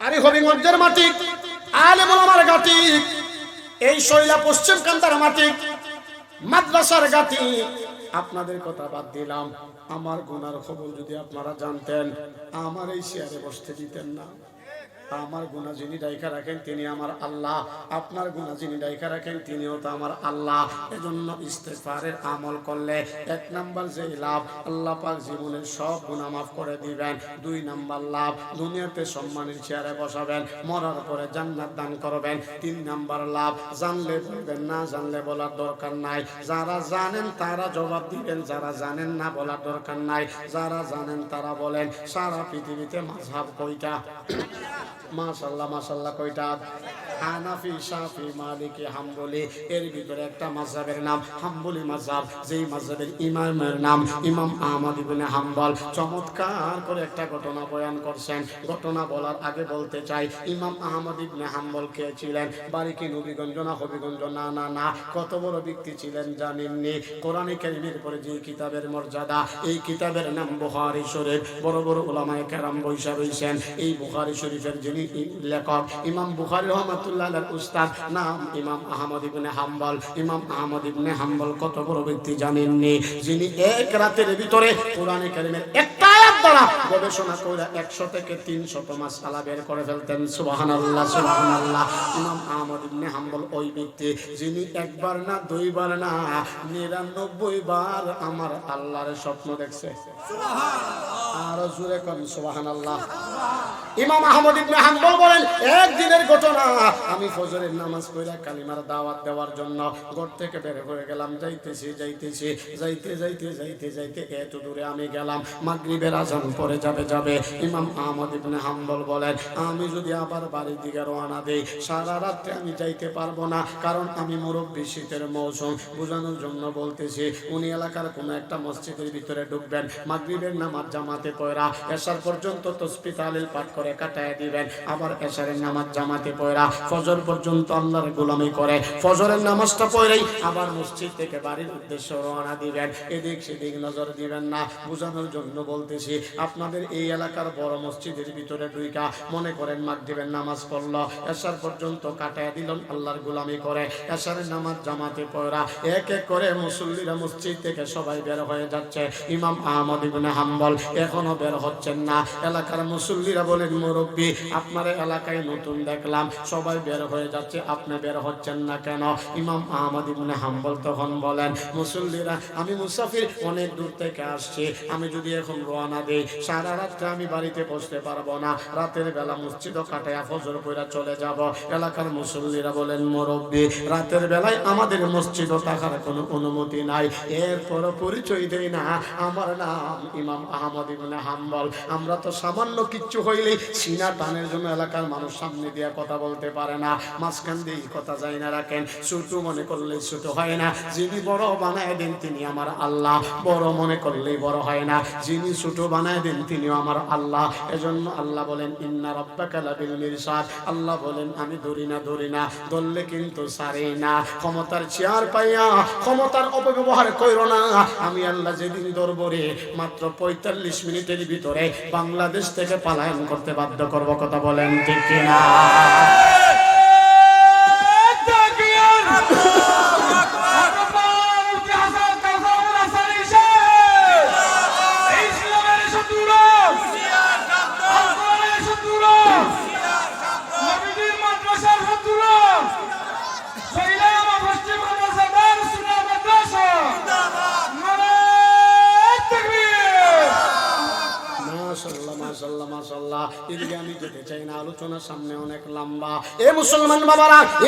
আরে হবিগঞ্জের মাটি আলেমুল আমার গাটি এই শৈলা পশ্চিম কান্তার মাটি মাদ্রাসার গাটি আপনাদের কথা বাদ দিলাম, আমার গুনার খবর যদি আপনারা জানতেন, আমার এই শেয়ারে বসতে দিতেন না। আমার গুণা যিনি ডাইকা রাখেন তিনি আমার আল্লাহ। আপনার গুণা যিনি ডাইকা রাখেন তিনিও তো আমার আল্লাহ। এজন্য ইস্তেফারের আমল করলে এক নাম্বার যে লাভ, আল্লাহ পাক জীবনের সব গুণা মাফ করে দিবেন। দুই নাম্বার লাভ, দুনিয়াতে সম্মানের চেয়ারে বসাবেন, মরার পরে জান্নাত দান করবেন। তিন নাম্বার লাভ, জানলে বলবেন, না জানলে বলার দরকার নাই। যারা জানেন তারা জবাব দিবেন, যারা জানেন না বলার দরকার নাই। যারা জানেন তারা বলেন, সারা পৃথিবীতে মাঝহাব কইটা মাশাল্লাহ মাশাল্লাহ কয়টা? হানাফি, শাফি, মালিকি, হাম্বলি, এর ভিতরে একটা মাযহাবের নাম, হাম্বলি মাযহাব, যেই মাযহাবের ইমামের নাম, ইমাম আহমদ ইবনে হাম্বল। চমৎকার করে একটা ঘটনা বয়ান করছেন। ঘটনা বলার আগে বলতে চাই, ইমাম আহমদ ইবনে হাম্বল কে ছিলেন? বাড়ি কি নবীগঞ্জ না হবিগঞ্জ? না না না। কত বড় ব্যক্তি ছিলেন জানেননি? কোরআনে কারিমের পরে যে কিতাবের মর্যাদা, এই কিতাবের নাম বুখারী শরীফ। বড় বড় ওলামায়ে কেরাম বৈশা রয়েছেন এই বুখারী শরীফের যিনি লেখক, ইমাম বুখারী রহমাতুল্লাহ উস্তাদ নাম ইমাম আহমদ ইবনে হাম্বল। ইমাম আহমদ ইবনে হাম্বল কত বড় ব্যক্তি জানেননি? যিনি এক রাতের ভিতরে কোরআনে কারিমের একটা আয়াত দ্বারা গবেষণা করে একশো থেকে তিনশত মাসালা বের করে ফেলতেন। সুবহানাল্লাহ সুবহানাল্লাহ। ইমাম আহমদ ইবনে হাম্বল ওই ব্যক্তি যিনি একবার না দুইবার না নিরানব্বই বার আমার আল্লাহর স্বপ্ন দেখছে। আরও জুড়ে কন সুবহানাল্লাহ। ইমাম আহমদ ইবনে হাম্বল বলেন, একদিনের ঘটনা, আমি ফজরের নামাজ পড়া কালিমার দাওয়াত দেওয়ার জন্য ঘর থেকে বের হয়ে গেলাম। যাইতেছি যাইতেছি, যাইতে যাইতে যাইতে যাইতে এত দূরে আমি গেলাম। মাগরিবের আজান পরে যাবে যাবে। ইমাম আহমদ ইবনে হাম্বল বলেন, আমি যদি আবার বাড়ির দিকে রওনা দেই, সারা রাত্রে আমি যাইতে পারব না, কারণ আমি মুরব্বী শীতের মৌসুম। বোঝানোর জন্য বলতেছি, উনি এলাকার কোনো একটা মসজিদের ভিতরে ঢুকবেন। মাগরিবের নামাজ জামাতে পয়রা, এসার পর্যন্ত তসবি তালিল পাঠ করে কাটায় দিবেন। আবার নামাজ জামাতে পয়রা ফজর পর্যন্ত আল্লাহর গোলামি করে। ফজরের নামাজটা পড়েই আবার মসজিদ থেকে বাড়ির রওনা দিবেন। এদিক সেদিক নজর দিবেন না। বোঝানোর জন্য বলতেছি, আপনাদের এই এলাকার বড় মসজিদের ভিতরে দুইটা মনে করেন নামাজ পর্যন্ত কাটায় আল্লাহর গোলামি করে। নামাজ জামাতে পয়রা এক এক করে মুসল্লিরা মসজিদ থেকে সবাই বের হয়ে যাচ্ছে। ইমাম আহমদ ইবনে হাম্বল এখনও বের হচ্ছেন না। এলাকার মুসল্লিরা বলেন মুরব্বী, আপনার এলাকায় নতুন দেখলাম, সবাই বের হয়ে যাচ্ছে, আপনি বের হচ্ছেন না কেন? ইমাম আহমদ ইবনে হাম্বল তখন বলেন, মুসল্লিরা, আমি মুসাফির অনেক দূর থেকে আসছি, আমি যদি এখন রওনা দেই, সারা রাত্রে আমি বাড়িতে বসতে পারব না, রাতের বেলা মসজিদ কাটায়া ফজর কইরা চলে যাব। এলাকার মুসল্লিরা বলেন, মুরব্বী, রাতের বেলায় আমাদের মসজিদ থাকার কোনো অনুমতি নাই, এরপর পরিচয় দেই না, আমার নাম ইমাম আহমদ ইবনে হাম্বল, আমরা তো সামান্য কিচ্ছু হইলেই সিনা টানের জন্য এলাকার মানুষ সামনে দিয়ে কথা বলতে পারে না। মাঝখান দিয়ে কথা যায় না রাখেন, ছোট মনে করলে ছোট হয় না। যিনি বড় বানায় দেন তিনি আমার আল্লাহ। বড় মনে করলেই বড় হয় না। যিনি ছোট বানায় দেন তিনিও আমার আল্লাহ। এজন্য আল্লাহ বলেন, ইন্না রব্বাকা লাবিল মিরসাদ। আল্লাহ বলেন, আমি ধরি না ধরি না। ধরলে কিন্তু সারে না। ক্ষমতার চেয়ার পাইয়া ক্ষমতার অপব্যবহার কইরো না। আমি আল্লাহ যেদিন ধরবো রে, মাত্র পঁয়তাল্লিশ মিনিটের ভিতরে বাংলাদেশ থেকে পালায়ন করতে বাধ্য করব কথা বলেন ঠিক কিনা?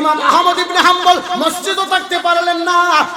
ইমাম আহমদ ইবনে হাম্বল না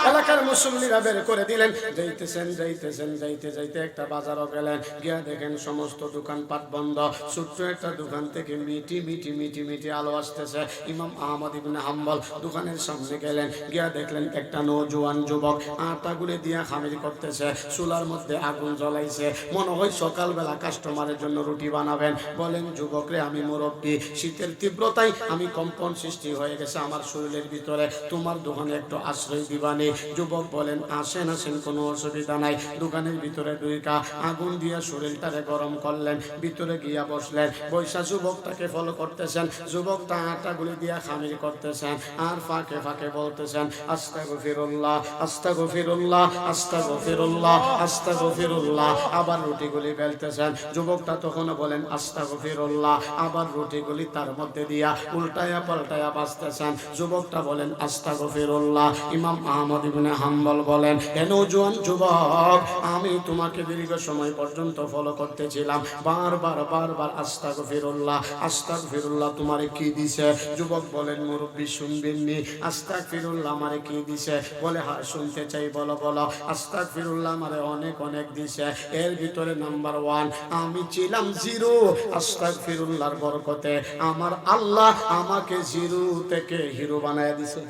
এলাকার মুসল্লিরা বের করে দিলেন। যাইতেছেন যাইতেছেন, যাইতে যাইতে একটা বাজারও গেলেন। গিয়া দেখেন সমস্ত দোকানপাট বন্ধ। ছোট্ট একটা দোকান থেকে মিটি মিটি মিটি মিটি আলো আসতেছে। ইমাম আহমদ ইবনে হাম্বল দোকানের সামনে গেলেন। গিয়া দেখলেন একটা নৌজওয়ান যুবক আটা গুলে দিয়া খামির করতেছে। চুলার মধ্যে আগুন জ্বলাইছে। মনে হয় সকালবেলা কাস্টমারের জন্য রুটি বানাবেন। বলেন, যুবক রে, আমি মুরব্বী। শীতের তীব্রতায় আমি কম্পন সৃষ্টি হয়ে গেছে আমার শরীরের ভিতরে। তোমার দোকানে একটু আশ্রয় দিবানি যুবক বলেন, আসেন আসেন, কোনো অসুবিধা নাই। দোকানের ভিতরে ডুইকা আগুন দিয়া শরীরটারে গরম করলেন, ভিতরে গিয়া বসলেন। বৈশা যুবকটাকে ফলো করতেছেন। যুবকটা আটাগুলি দিয়া খামির করতেছেন আর ফাঁকে ফাঁকে বলতেছেন আস্তা গফিরুল্লাহ আস্তা গফিরুল্লাহ আস্তা গফিরুল্লাহ আস্তা গফিরুল্লাহ আবার রুটিগুলি বেলতেছেন যুবকটা তখন বলেন আস্তা গফিরুল্লাহ আবার রুটিগুলি তার মধ্যে দিয়া উল্টায়া পাল্টায়া বাঁচতেছেন যুবকটা বলেন আস্তা গফিরুল্লাহ ইমাম আহমদ ইবনে হাম্বল বলেন এ নৌজওয়ান যুবক আমি তোমাকে দীর্ঘ সময় পর্যন্ত ফলো করতেছিলাম। বারবার বারবার আস্তা গফিরুল্লাহ আস্তা ফিরুল্লাহ তোমারে কি দিছে? যুবক বলেন মুরব্বী শুনবেননি আস্তা ফিরুল্লাহ আমারে কি দিছে? বলে হ্যাঁ শুনতে চাই বলো বলো। আস্তা ফিরুল্লাহ আমারে অনেক অনেক দিছে। এর ভিতরে নাম্বার ওয়ান আমি ছিলাম জিরো। আস্তা ফিরুল্লাহর বরকতে আমার আল্লাহ আমাকে জিরো থেকে হিরো বানায় দিছে।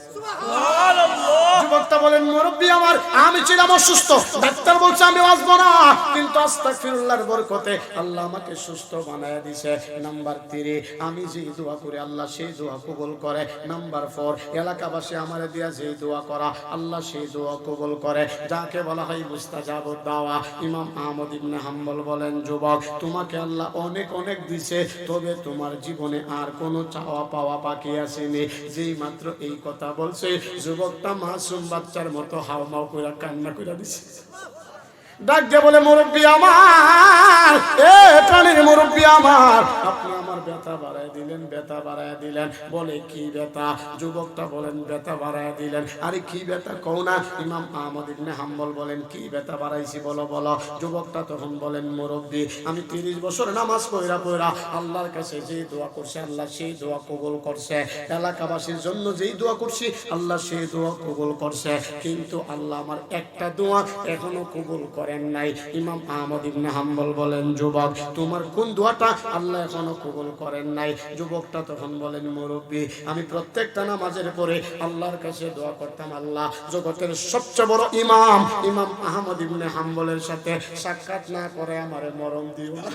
যুবকটা বলেন, মুরব্বী আমার, আমি ছিলাম অসুস্থ। ডাক্তার বলছে, আমি বাঁচবো না। কিন্তু আস্তাগফিরুল্লাহর বরকতে আল্লাহ আমাকে সুস্থ বানায় দিছে। নাম্বার থ্রি আমি যেই দোয়া করি, আল্লাহ সেই দোয়া কবুল করে। নাম্বার ফোর, এলাকাবাসী আমার দিয়া যেই দোয়া করা, আল্লাহ সেই দোয়া কবুল করে। যাকে বলা হয় মুস্তাজাব দাওয়া ইমাম আহমদ ইবনে হাম্বল বলেন, যুবক, তোমাকে আল্লাহ অনেক অনেক দিছে, তবে তোমার জীবনে আর কোনো চাওয়া পাওয়া বাকি আসেনি। যেই মাত্র এই কথা বলছে, যুবকটা মাসুম বাচ্চার মতো হাওমাও করে কান্না করে দিছে। ডাক বলে মুরব্বী আমার, এ প্রাণীর মুরব্বী আমার। আপনি আমার ব্যথা বাড়ায় দিলেন, ব্যথা বাড়ায় দিলেন। বলে, কি ব্যথা? যুবকটা বলেন, ব্যথা বাড়ায় দিলেন। আরে, কি ব্যথা না। ইমাম আহমদ ইবনে হাম্বল বলেন, কি ব্যথা বাড়াইছি বলো বলো। যুবকটা তখন বলেন, মুরব্বী, আমি তিরিশ বছর নামাজ পড়া পড়া। আল্লাহর কাছে যে দোয়া করছে, আল্লাহ সেই দোয়া কবুল করছে। এলাকাবাসীর জন্য যেই দোয়া করছি, আল্লাহ সেই দোয়া কবুল করছে। কিন্তু আল্লাহ আমার একটা দোয়া এখনও কবুল করেন নাই ইমাম আহমদ ইবনে হাম্বল বলেন, যুবক, তোমার কোন দোয়াটা আল্লাহ এখনও কবুল করেন নাই যুবকটা তখন বলেন, মুরব্বী, আমি প্রত্যেকটা নামাজের পরে আল্লাহর কাছে দোয়া করতাম আল্লাহ, জগতের সবচেয়ে বড় ইমাম ইমাম আহমদ ইবনে হাম্বলের সাথে সাক্ষাৎ না করে আমার মরম দিও না।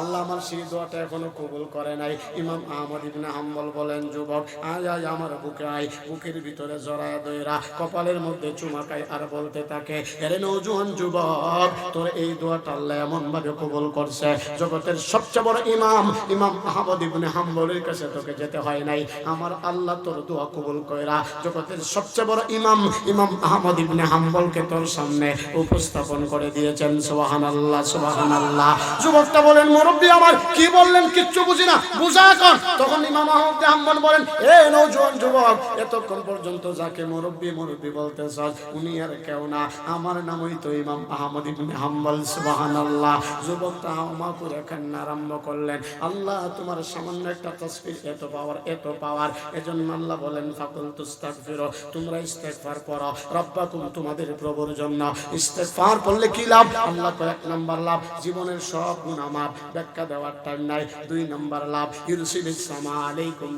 আল্লাহ আমার সেই দোয়াটা এখনও কবুল করে নাই। ইমাম আহমদ ইবনে হাম্বল বলেন, যুবক, আয় আয়, আমার বুকে আয়, বুকের ভিতরে জড়ায় দইরা, কপালের মধ্যে চুমাকায় আর বলতে থাকে, এরে নৌজুয়ান যুবক, তোর এই দোয়াটা আল্লাহ এমন ভাবে কবুল করছে। জগতের সবচেয়ে বড় ইমাম ইমাম আহমদ ইবনে হাম্বলের কাছে তোকে যেতে হয় নাই। আমার আল্লাহ তোর দোয়া কবুল কইরা, জগতের সবচেয়ে বড় ইমাম ইমাম আহমদ ইবনে হাম্বলকে তোর সামনে উপস্থাপন করে দিয়েছেন। সুবহানাল্লাহ সুবহানাল্লাহ। যুবকটা বলেন মুরব্বী আমার, কি বললেন কিচ্ছু বুঝি না। বুঝা কর। তখন ইমাম আহমদ হাম্বল বলেন, এ নৌজওয়ান যুবক, এতক্ষণ পর্যন্ত যাকে মুরব্বী মুরব্বী বলতেছ উনি আর কেউ না। আমার নামই তো ইমাম আহমদ ইবনে হাম্বল, সুবহানাল্লাহ। যুবকটা আমা করে কান্না আরম্ভ করলেন, আল্লাহ, তোমার সামান্য একটা তসবির এত পাওয়ার এত পাওয়ার। এজন্য আল্লাহ বলেন ফাকুল তুস্তাগফিরু তোমরা ইস্তেগফার করো। রব্বাকুম তোমাদের প্রভুর জন্য। ইস্তেগফার করলে কি লাভ? আল্লাহ কয়েক নাম্বার লাভ, জীবনের সব গুনাহ মাফ। ব্যাখ্যা দেওয়ার টাইম নাই। দুই নাম্বার লাভ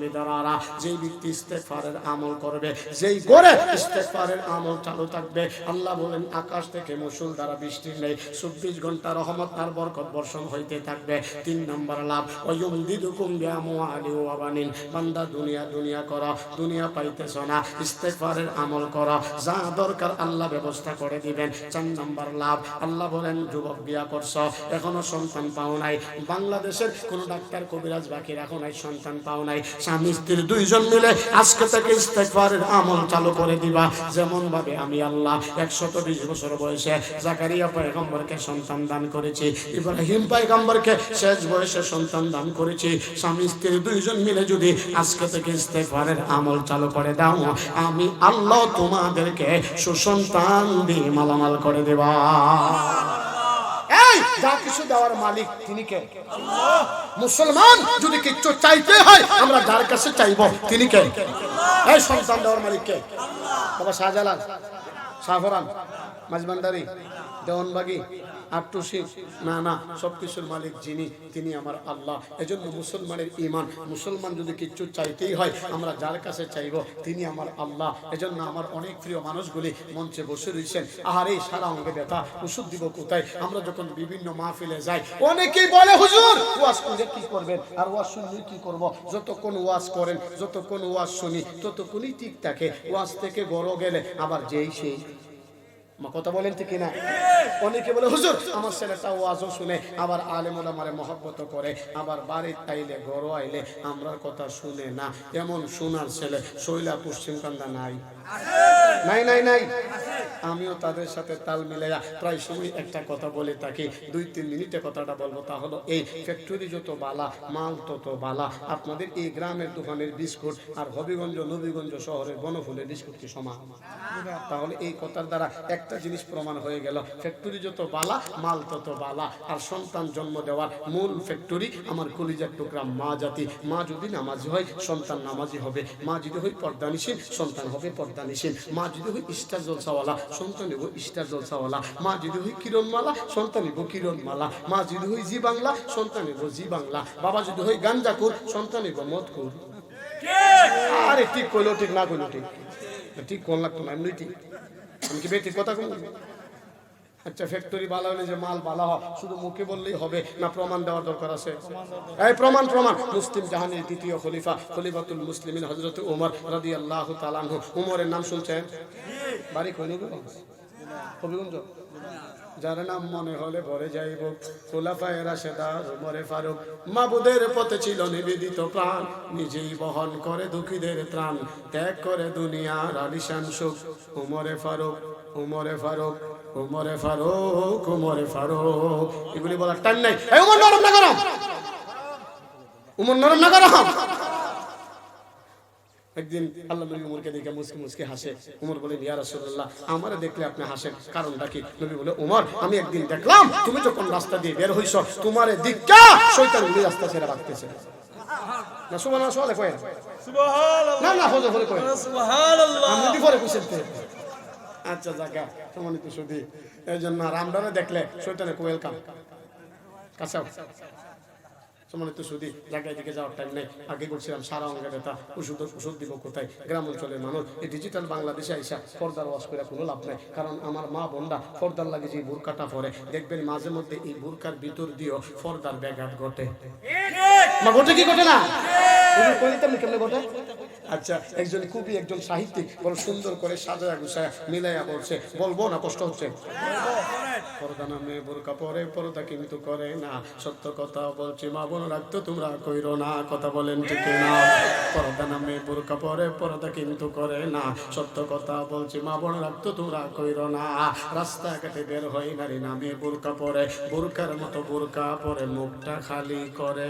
বিদারারা যেই ব্যক্তি ইস্তেগফারের আমল করবে, যেই করে ইস্তেগফারের আমল চালু থাকবে, আল্লাহ বলেন, আকাশ থেকে মুসুল দ্বারা বৃষ্টি নেই, চব্বিশ ঘণ্টা রহমত আর বরকত বর্ষণ হইতে থাকবে। তিন লাভ বান্দা, দুনিয়া দুনিয়া করো, দুনিয়া পাইতেছ না, ইস্তেগফারের আমল করো, যা দরকার আল্লাহ ব্যবস্থা করে দিবেন। চার নাম্বার লাভ, আল্লাহ বলেন, যুবক বিয়া করছ, এখনও সন্তান পাও নাই বাংলাদেশের কোন ডাক্তার কবিরাজ বাকি রাখো নাই, সন্তান পাও নাই, স্বামী স্ত্রীর দুইজন মিলে আজকে থেকে ইস্তেগফারের আমল চালু করে দিবা। যেমন ভাবে আমি আল্লাহ একশত বিশ বছর বয়সে জাকারিয়া পয়গম্বরকে সন্তান দান করেছি, ইব্রাহিম পয়গম্বরকে শেষ বয়সে সন্তান দান করেছি, স্বামী, স্ত্রী দুইজন মিলে যদি আজকে থেকে ইস্তেগফারের আমল চালু করে দাও, আমি আল্লাহ তোমাদেরকে সুসন্তান দিয়ে মালামাল করে দেবা। যা কিছু দেওয়ার মালিক তিনি কে? মুসলমান, যদি কিচ্ছু চাইতে হয়, আমরা যার কাছে চাইব, তিনি কে? এই সন্তান দেওয়ার মালিক কে? বাবা শাহজালাল, শাহফরান। মাঝবান্ডারি দেওয়ানবাগি, আটটুসি না না সবকিছুর মালিক যিনি, তিনি আমার আল্লাহ। এজন্য মুসলমানের ইমান মুসলমান যদি কিচ্ছু চাইতেই হয়, আমরা যার কাছে চাইব, তিনি আমার আল্লাহ। এজন্য আমার অনেক প্রিয় মানুষগুলি মঞ্চে বসে রয়েছেন। আহার, সারা অঙ্গে ব্যথা ওষুধ দিব কোথায়? আমরা যখন বিভিন্ন মাহফিলে যাই, অনেকেই বলে, হুজুর, ওয়াজ করে কি করবেন? আর ওয়াজ শুনলে কি করব? যতক্ষণ ওয়াজ করেন, যতক্ষণ ওয়াজ শুনি, ততক্ষণই ঠিক থাকে। ওয়াজ থেকে গড় গেলে আবার যেই সেই কথা বলেন ঠিক না অনেকে বলে, হুজুর, আমার ছেলেটা ওয়াজও শুনে, আবার আলেমুল আমারে মহব্বত করে, আবার বাড়ির আইলে গরো আইলে, আমরার কথা শুনে না। এমন শোনার ছেলে, শৈলা পশ্চিম কান্দা নাই। নাই নাই নাই। আমিও তাদের সাথে তাল মিলাইয়া প্রায় সময় একটা কথা বলে থাকি। দুই, তিন মিনিটে কথাটা বলব, তা হলো এই ফ্যাক্টরি যত বালা, মাল তত বালা, আপনাদের এই গ্রামের দোকানের বিস্কুট আর হবিগঞ্জ, নবীগঞ্জ শহরের বনফুলের বিস্কুট কি সমান? তাহলে এই কথার দ্বারা একটা জিনিস প্রমাণ হয়ে গেল। ফ্যাক্টরি যত বালা, মাল তত বালা, আর সন্তান জন্ম দেওয়ার মূল ফ্যাক্টরি আমার কলিজার টুকরা মা জাতি। মা যদি নামাজি হয়, সন্তান নামাজি হবে। মা যদি হয় পর্দানিসীন সন্তান হবে পর্দানিসীন মা যদি হই স্টার জলসাওয়ালা, সন্তান হইব স্টার জলসাওয়ালা। মা যদি হই কিরণমালা, সন্তান হইব কিরণমালা। মা যদি হই জি বাংলা, সন্তান হইব জি বাংলা। বাবা যদি হই গাঞ্জাকুর সন্তান হইব মদকুর আরে ঠিক কইলো, ঠিক না কইলো, ঠিক। ঠিক কোন লাগতো না, এমনি ঠিক। আমি কি বেটি কথা কম আচ্ছা ফ্যাক্টরি ভালো হলে যে মাল ভালো হয় শুধু মুখে বললেই হবে না প্রমাণ দেওয়ার দরকার আছে? এই প্রমাণ প্রমাণ। মুসলিম জাহানের দ্বিতীয় খলিফা খলিফাতুল মুসলিমিন হজরত উমর রাদি আল্লাহ তালানহু উমরের নাম শুনছেন? বাড়ি কই নবীগঞ্জ হবিগঞ্জ? যার নাম মনে হলে ভরে যাইব। খোলাফায় রাশেদার উমরে ফারুক। মাবুদের পথে ছিল নিবেদিত প্রাণ। নিজেই বহন করে দুঃখীদের ত্রাণ। ত্যাগ করে দুনিয়ার আলিশান সুখ। উমরে ফারুক উমরে ফারুক। উমরে ফারুক উমরে ফারুক। এগুলি বলার টাইম নাই। এই উমর নরম না গরম? উমর নরম না গরম? একদিন আল্লাহ নবী উমরকে দেখে মুসকে মুসকে হাসে। উমর বলে ইয়া রাসূলুল্লাহ আমারে দেখলে আপনি হাসেন। কারণটা কি? নবী বলে উমর আমি একদিন দেখলাম তুমি যখন রাস্তা দিয়ে বের হইছো তোমারে দিক্কা শয়তান ওই রাস্তা ছেড়ে রাখতেছে। না সুবহানাল্লাহ সুবহানাল্লাহ কয় না না হজে হলে কয় আমি যদি পরে কইছেন। আচ্ছা জায়গা সম্মানিত সুধী। এই জন্য রামডানে দেখলে শয়তানে ওয়েলকাম কাছাও সম্মানিত সুদী জায়গায় দিকে যাওয়ার টাইম নেই। আগে বলছিলাম সারা অঙ্গে ব্যথা ওষুধ ওষুধ দিব কোথায়? গ্রাম অঞ্চলের মানুষ। এই ডিজিটাল বাংলাদেশে আইসা পর্দার ওয়াশ করে কোনো লাভ নাই। কারণ আমার মা বোনরা পর্দার লাগে যে বুরকাটা পরে দেখবেন মাঝে মধ্যে এই বুরকার ভিতর দিয়েও পর্দার ব্যাঘাত ঘটে। মা ঘটে কি ঘটে না কেমনে ঘটে? আচ্ছা একজন কবি, একজন সাহিত্যিক বড় সুন্দর করে সাজায়া গুছায়া মিলাইয়া বলছে, বলব না, কষ্ট হচ্ছে? পর্দা নামে বোরকা পরে, পর্দা কিন্তু করে না। সত্য কথা বলছি, মা বোন রাখতো তোমরা কইরো না, কথা বলেন ঠিক না পর্দা নামে বোরকা পরে, পর্দা কিন্তু করে না। সত্য কথা বলছি, মা বোন রাখতো তোমরা কইরো না। রাস্তাঘাটে বের হয় নারী নামে বোরকা পরে, বোরকার মতো বোরকা পরে মুখটা খালি করে।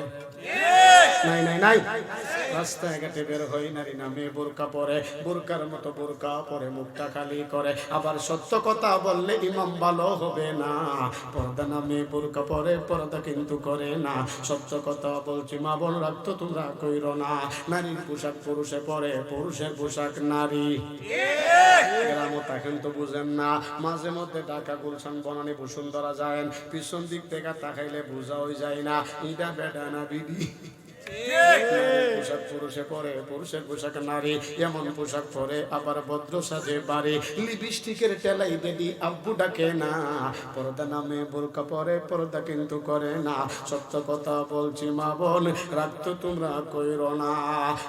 নাই নাই নাই। রাস্তায় ঘাটে বের হই নারী নামে বোরকা পরে, বোরকার মতো বোরকা পরে, মুখটা খালি করে। আবার সত্য কথা বললে ইমাম ভালো হবে না। পর্দা নামে বোরকা পরে, পর্দা কিন্তু করে না। সত্য কথা বলছি মা বোন রাখতো তোমরা কইরো না। নারীর পোশাক পুরুষে পরে, পুরুষের পোশাক নারী। গ্রামতা কিন্তু বুঝেন না। মাঝে মধ্যে ঢাকা, গুলশান, বনানি, বসুন্ধরা যায় পিছন দিক থেকে তাকাইলে বোঝা হয়ে যায় না। ইটা বেটা না নারীর পোশাক পুরুষে পরে, পুরুষের পোশাক নারী, এমন পোশাক পরে, আবার ভদ্র সাজে বাড়ি। লিপস্টিকের টেলাই আব্বু ডাকে না, পর্দা নামে বোরকা পরে, পর্দা কিন্তু করে না। সত্য কথা বলছি মা বোন তোমরা কইরো না।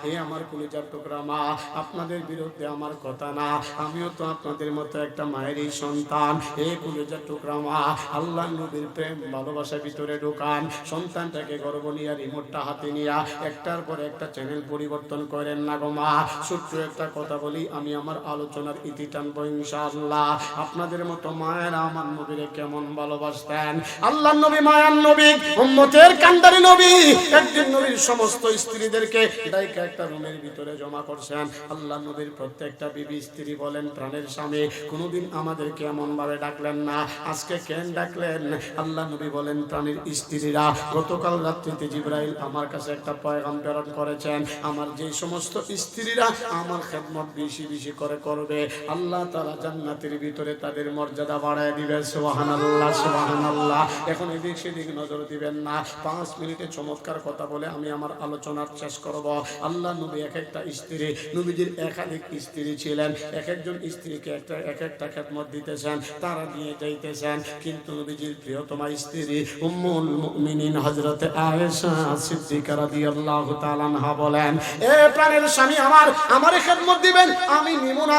এ আমার কুলিজার টুকরা মা, আপনাদের বিরুদ্ধে আমার কথা না। আমিও তো আপনাদের মতো একটা মায়েরই সন্তান। এ কুলিজার টুকরা মা, আল্লাহ নবীর প্রেম, ভালোবাসা ভিতরে ঢোকান। সন্তানটাকে গর্ব নিয়ে রিমোটটা হাতে নিয়ে একটার পর একটা চ্যানেল পরিবর্তন করেন না গো মা। ছোট্ট একটা কথা বলি, আমি আমার আলোচনার ইতি টানবো ইনশাআল্লাহ। আপনাদের মতো মায়েরা আমার নবীরে কেমন ভালোবাসতেন? আল্লাহ নবী, মায়ার নবী, উম্মতের কান্দারি নবী। একদিন নবীর সমস্ত স্ত্রীদেরকে ডাইকা একটা রুমের ভিতরে জমা করছেন। আল্লাহ নবীর প্রত্যেকটা বিবি স্ত্রী বলেন, প্রাণের স্বামী, কোনোদিন আমাদেরকে এমন ভাবে ডাকলেন না। আজকে কেন ডাকলেন? আল্লাহ নবী বলেন, প্রাণীর স্ত্রীরা, গতকাল রাত্রিতে জিব্রাইল আমার কাছে একটা পয়গাম প্রেরণ করেছে বলেছেন আমার যে সমস্ত স্ত্রীরা আমার খেদমত বেশি বেশি করে করবে। আল্লাহ তালা জান্নাতের ভিতরে তাদের মর্যাদা বাড়ায় দিবে সোহান আল্লাহ সোহান আল্লাহ এখন এদিক সেদিক নজর দিবেন না। পাঁচ মিনিটে চমৎকার কথা বলে আমি আমার আলোচনার শেষ করব। আল্লাহ নবী এক একটা স্ত্রী, নবীজির একাধিক স্ত্রী ছিলেন। এক একজন স্ত্রীকে একটা, এক একটা খেদমত দিতেছেন, তারা নিয়ে যাইতেছেন। কিন্তু নবীজির প্রিয়তমা স্ত্রী উম্মুল মুমিনিন হযরতে আয়েশা সিদ্দিকা রাদিয়াল্লাহু তাআলা বলেন, এ প্রাণের স্বামী আমার, আমারে খেদমত দিবেন, আমি নিব না।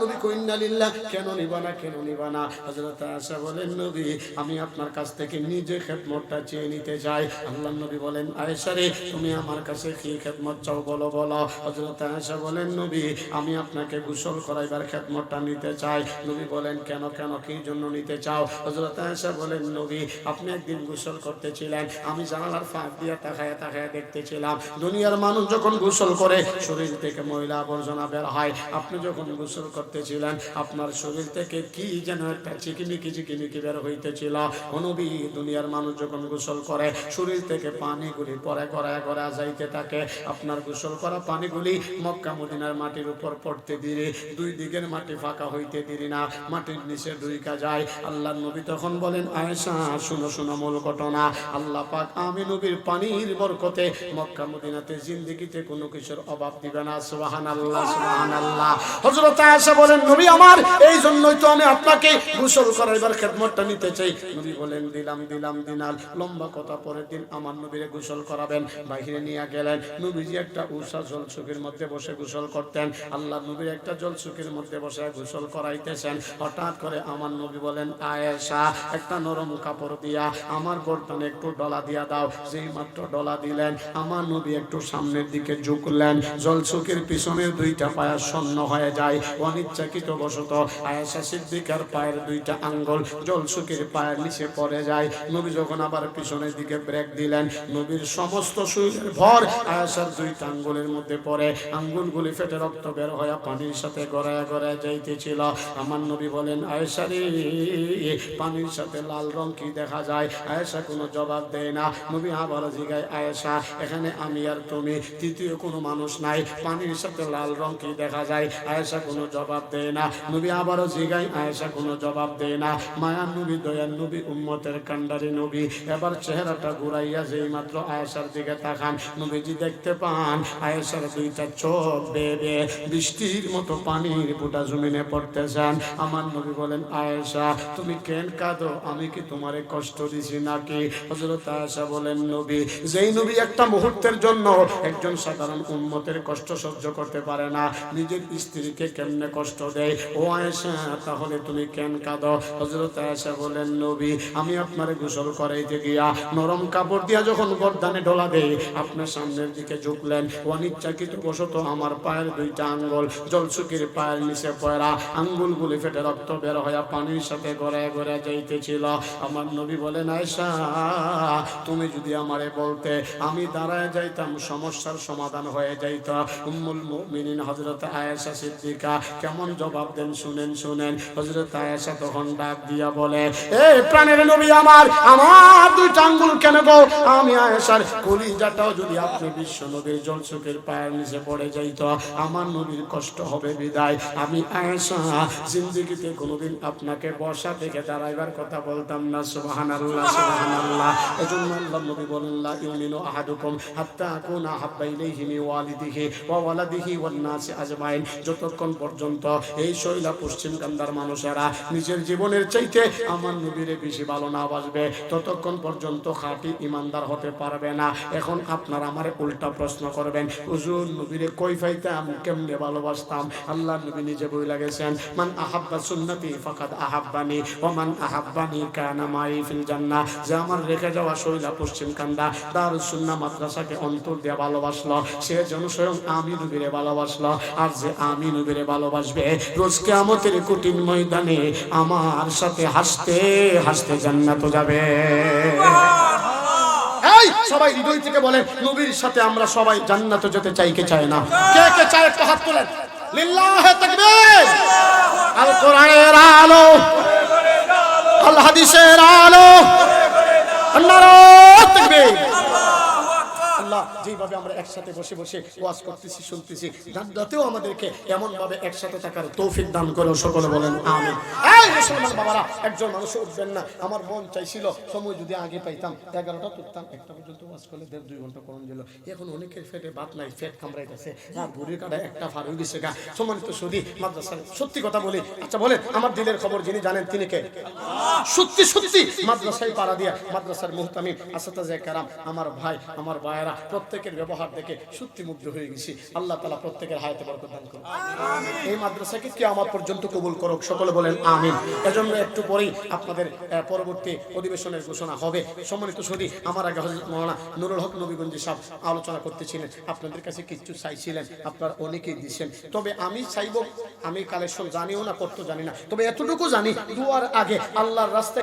নবী লিল্লাহ। কেন নিব না, কেন নিব না? হযরত আয়েশা বলেন, নবী, আমি আপনার কাছ থেকে নিজে খেদমতটা চেয়ে নিতে চাই। নবী বলেন, আয়েশা রে, তুমি আমার কাছে কি খেদমত চাও বলো বলো। হযরত আয়েশা বলেন, নবী, আমি আপনাকে গোসল করাইবার খেদমতটা নিতে চাই। নবী বলেন, কেন কেন, কি জন্য নিতে চাও? হযরত আয়েশা বলেন, নবী, আপনি একদিন গোসল করতেছিলেন আমি জানালার ফাঁক দিয়ে তাকায় তাকায় দেখতেছিলাম দুনিয়ার মানুষ যখন গোসল করে, শরীর থেকে ময়লা আবর্জনা বের হয়। আপনি যখন গোসল করতেছিলেন, আপনার শরীর থেকে কি যেন একটা চিকিমিকি চিকিমিকি বের হইতেছিল। নবী দুনিয়ার মানুষ যখন গোসল করে, শরীর থেকে পানিগুলি পরে গড়ায় গড়া যাইতে থাকে। আপনার গোসল করা পানিগুলি মক্কা মদিনার মাটির উপর পড়তে দিলে, দুই দিকের মাটি ফাঁকা হইতে দিলি না, মাটির নিচে দুইকা যায়। আল্লাহ নবী তখন বলেন, আয়েশা, শুনো শুনো মূল ঘটনা। আল্লাহ পাক আমি নবীর পানির বরকতে মক্কা মদিনাতে জিন্দেগিতে কোনো কিছুর অভাব দিবে না আল্লাহ আল্লাহ আয়েশা বলেন, নবী আমার এই জন্যই তো আমি আপনাকে গোসল খেদমতটা নিতে চাই। নবী বলেন, দিলাম দিলাম দিনাল লম্বা কথা পরের দিন আমার নবীরে গোসল করাবেন। বাইরে নিয়ে গেলেন। নবীজি একটা উষা মধ্যে বসে গোসল করতেন। আল্লাহ নবীর একটা জল চোখের মধ্যে বসে গোসল করাইতেছেন। হঠাৎ করে আমার নবী বলেন, আয়েশা, একটা নরম কাপড় দিয়া আমার গর্দনে একটু ডলা দিয়া দাও। যেই মাত্র ডলা দিলেন আমার নবী একটু সামনের দিকে ঝুঁকলেন। জল চোখের পিছনের দুইটা পায়া শূন্য হয়ে যায়। অনিচ্ছাকৃত বশত আয়েশা সিদ্দিকার পায়ের দুইটা আঙ্গুল জল চোখের পায়ের নিচে পড়ে যায়। নবী যখন আবার পিছনের দিকে ব্রেক দিলেন, নবীর সমস্ত শরীরের ভর আয়েশার দুইটা আঙ্গুলের মধ্যে পড়ে। আঙ্গুলগুলি ফেটে রক্ত বের হয়ে পানির সাথে গড়ায় গড়ায় যাইতেছিল। আমার নবী বলেন, আয়েশা পানির সাথে লাল রং কি দেখা যায়? আয়েশা কোনো জবাব দেয় না। নবী আবার জিগায়, আয়েশা এখানে আমি আর তুমি। তৃতীয় কোনো মানুষ নাই। পানির সাথে লাল রং কি দেখা যায়? আয়েশা কোনো জবাব দেয় না। নবী আবারও জিগায়, আয়েশা কোনো জবাব দেয় না। মায়ার নবী দয়ার নবী, উম্মতের কান্ডারি নবী। এবার চেহারাটা ঘুরাইয়া যেই মাত্র আয়েশার দিকে তাকান, নবীজি দেখতে পান, আয়েশার দুইটা চোখ বেয়ে বৃষ্টির মতো পানির ফুটা জমিনে পড়তেছেন আমার নবী বলেন, আয়েশা, তুমি কেন কাঁদো? আমি কি তোমারে কষ্ট দিছি নাকি? হযরত আয়েশা বলেন, নবী, যেই নবী একটা মুহূর্তের জন্য একজন সাধারণ উম্মতের কষ্ট সহ্য করতে পারে না। নিজের স্ত্রীকে কেমনে কষ্ট দেয়? ও আয়েশা, তাহলে তুমি কেন কাঁদো? হযরত আয়েশা বলেন, নবী, আমি আপনারে গোসল করাইতে গিয়া নরম কাপড় দিয়া যখন গর্দানে ডলা দেই, আপনার সামনের দিকে ঝুঁকলেন। অনিচ্ছাকৃত বশত আমার পায়ের দুইটা আঙ্গুল জলসুকির পায়ের নিচে পয়রা আঙ্গুলগুলি ফেটে রক্ত বের হইয়া পানির সাথে গড়ায় গড়ায় যাইতেছিল। আমার নবী বলেন আয়সা তুমি যদি আমারে বলতে, আমি দাঁড়ায় যাইতাম, সমস্যার সমাধান হয়ে যাইত। উম্মুল মুমিনিন হযরত আয়েশা সিদ্দিকা কেমন জবাব দেন শুনেন শুনেন। হযরত আয়েশা তখন ডাক দিয়া বলে, এ প্রাণের নবী আমার আমার দুইটা আঙ্গুল কেন গো? আমি আয়েশার কলিজাটাও যদি আপনি বিশ্ব নবীর জলসুকের পায়ের নিচে পড়ে যাইত, আমার নবীর কষ্ট হবে বিদায়। আমি আয়েশা, জিন্দিগিতে কোনোদিন আপনাকে বর্ষা থেকে দাঁড়াইবার কথা বলতাম না। সুবহানাল্লাহ সুবহানাল্লাহ। এজন্য আল্লাহ নবী বলেন, লা ইউমিনু আহাদুকুম হাত্তা আকুনা হাব্বা ইলাইহি মিন ওয়ালিদিহি ওয়া ওয়ালাদিহি ওয়ান নাসি আজমাইন। যতক্ষণ পর্যন্ত এই শৈলা পশ্চিম কান্দার মানুষেরা নিজের জীবনের চাইতে আমার নবীরে বেশি ভালো না বাসবে, ততক্ষণ পর্যন্ত খাঁটি ইমানদার হতে পারবে না। এখন আপনারা আমার উল্টা প্রশ্ন করবেন, হুজুর, নবীরে কই ফাইতাম কেমনে ভালোবাসতাম? আল্লাহ নবী নিজে বই লাগেছেন মান আহাব্বা সুন্নতি ফাকাদ আহাব্বানি ও মান আহাব্বানি কানা মাই ফিল জান্নাহ। যে আমার রেখে যাওয়া শৈলা পশ্চিম কান্দা, দারুস সুন্নাহ মাদ্রাসাকে অন্তর দিয়ে ভালোবাসলো। সে যেন স্বয়ং আমি নবীরে ভালোবাসলো। আর যে আমি নবীরে ভালোবাসবে, রোজ কিয়ামতের কঠিন ময়দানে আমার সাথে হাসতে হাসতে জান্নাত যাবে। সবাই হৃদয় থেকে বলে নবীর সাথে আমরা সবাই জান্নাতে যেতে চাই, কে চায় না? কে কে চায়? একটা হাত তোলেন। লিল্লাহে তাকবীর। আল কোরআনের আলো। আল হাদিসের আলো। নারায়ে তাকবীর। আল্লাহ যেইভাবে আমরা একসাথে বসে বসে ওয়াজ করতেছি, শুনতেছি জান্নাতেও আমাদেরকে এমন ভাবে একসাথে থাকার তৌফিক দান করে সকলে বলেন, আমিন। এই মুসলমান বাবারা, একজন মানুষ উঠবেন না। আমার মন চাইছিল, সময় যদি আগে পাইতাম, এগারোটা তুলতাম একটা পর্যন্ত ওয়াজ করলে দেড় দুই ঘণ্টা করুন দিল। এখন অনেকের ফেটে ভাত নাই, ফেট কামড়াইতেছে। আর বুড়ির কাটা একটা ফার হয়ে গেছে গা। সম্মানিত সুদী মাদ্রাসার, সত্যি কথা বলি। আচ্ছা বলেন, আমার দিলের খবর যিনি জানেন, তিনি কে? সত্যি সত্যি, মাদ্রাসায় পাড়া দিয়া, মাদ্রাসার মুহতামিম, আসাতাজে কারাম, আমার ভাই, আমার ভাইয়েরা প্রত্যেকের ব্যবহার দেখে সত্যি মুগ্ধ হয়ে গেছি। আল্লাহ তালা প্রত্যেকের হায়াতে বরকত দান করুন। এই মাদ্রাসাকে কে আমার পর্যন্ত কবুল করুক সকলে বলেন আমিন। এজন্য একটু পরেই আপনাদের পরবর্তী অধিবেশনের ঘোষণা হবে। সম্মানিত সদী আমার আগে হজরত মৌলানা নুরুল হক নবীগঞ্জি সাহেব আলোচনা করতেছিলেন। আপনাদের কাছে কিছু চাইছিলেন আপনারা অনেকেই দিচ্ছেন তবে আমি চাইব আমি কালেকশন জানিও না করতে জানি না। তবে এতটুকু জানি দুয়ার আগে আল্লাহর রাস্তায়